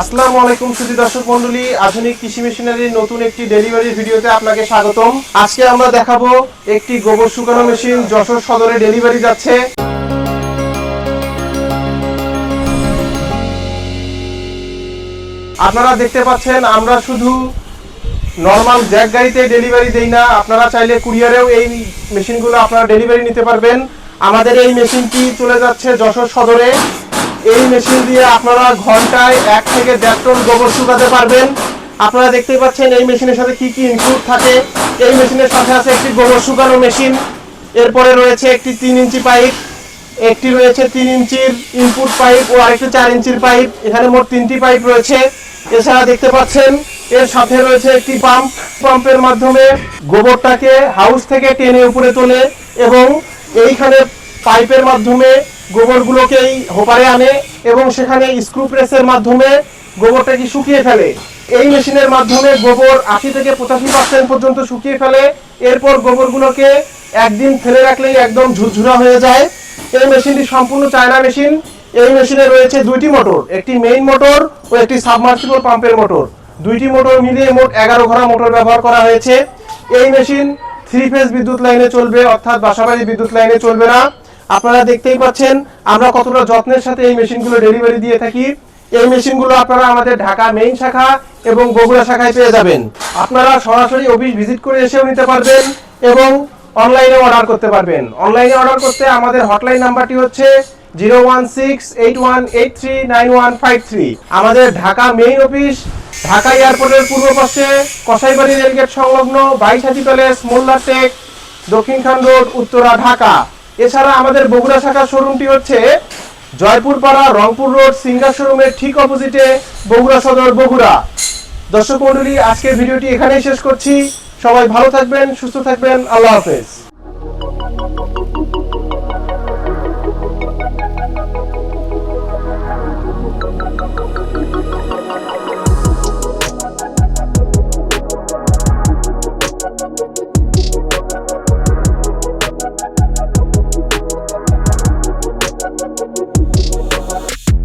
আসসালামু আলাইকুম সুধী দর্শক মন্ডলী আধুনিক কৃষি মেশিনারির নতুন একটি ডেলিভারি ভিডিওতে আপনাকে স্বাগতম। আজকে আমরা দেখাবো একটি গোবর শুকানো মেশিন, যশোর সদরে ডেলিভারি যাচ্ছে। আপনারা দেখতে পাচ্ছেন, আমরা শুধু নর্মাল জ্যাক গাড়িতে ডেলিভারি দেই না। আপনারা চাইলে কুরিয়ারেও এই মেশিনগুলো আপনারা ডেলিভারি নিতে পারবেন। আমাদের এই মেশিনটি চলে যাচ্ছে যশোর সদরে। এই মেশিন দিয়ে আপনারা ঘন্টায় এক থেকে দেড় টন গোবর শুকাতে পারবেন। আপনারা দেখতেই পাচ্ছেন এই মেশিনের সাথে কি কি ইনক্লুড থাকে। এই মেশিনের সাথে আছে একটি গোবর শুকানো মেশিন। এরপরে রয়েছে একটি তিন ইঞ্চি পাইপ। একটি রয়েছে তিন ইঞ্চির ইনপুট পাইপ ও আরেকটি চার ইঞ্চির পাইপ এখানে মোট তিনটি পাইপ রয়েছে। এছাড়া দেখতে পাচ্ছেন এর সাথে রয়েছে একটি পাম্প পাম্পের মাধ্যমে গোবরটাকে হাউস থেকে টেনে উপরে তোলে এবং এইখানে পাইপের মাধ্যমে গোবরগুলোকে এই হোপারে আনে এবং সেখানে স্ক্রু প্রেসের মাধ্যমে গোবরটাকে শুকিয়ে ফেলে। এই মেশিনের মাধ্যমে গোবর আশি থেকে পঁচাশি পার্সেন্ট পর্যন্ত শুকিয়ে ফেলে। এরপর গোবরগুলোকে একদিন ফেলে রাখলেই একদম ঝুরঝুরা হয়ে যায়। এই মেশিনটি সম্পূর্ণ চায়না মেশিন। এই মেশিনে রয়েছে দুইটি মোটর একটি মেইন মোটর ও একটি সাবমার্সিবল পাম্পের মোটর দুইটি মোটর মিলিয়ে মোট এগারো ঘোড়া মোটর ব্যবহার করা হয়েছে। এই মেশিন থ্রি ফেজ বিদ্যুৎ লাইনে চলবে, অর্থাৎ বাসাবাড়ি বিদ্যুৎ লাইনে চলবে না। আপনারা দেখতেই পাচ্ছেন, আমরা কতটা যত্নের সাথে এই মেশিনগুলো ডেলিভারি দিয়ে থাকি। এই মেশিনগুলো আপনারা আমাদের ঢাকা মেইন শাখা এবং বগুড়া শাখায় পেয়ে যাবেন। আপনারা সরাসরি অফিস ভিজিট করে এসেও নিতে পারবেন এবং অনলাইনে অর্ডার করতে পারবেন। অনলাইনে অর্ডার করতে আমাদের হটলাইন নাম্বারটি হচ্ছে zero one six eight one eight three nine one five three আমাদের ঢাকা মেইন অফিস ঢাকা এয়ারপোর্টের পূর্ব পাশে কসাইবাড়ি রেলগেট সংলগ্ন বাইশাতি প্যালেস মোল্লা টেক দক্ষিণখান রোড, উত্তরা, ঢাকা। এছাড়া আমাদের বগুড়া শাখার শোরুমটি হচ্ছে জয়পুরপাড়া, রংপুর রোড সিঙ্গার শোরুমের ঠিক অপোজিটে বগুড়া সদর বগুড়া। দর্শক মন্ডলী আজকের ভিডিওটি এখানেই শেষ করছি। সবাই ভালো থাকবেন, সুস্থ থাকবেন। আল্লাহ হাফেজ। Oh, shit.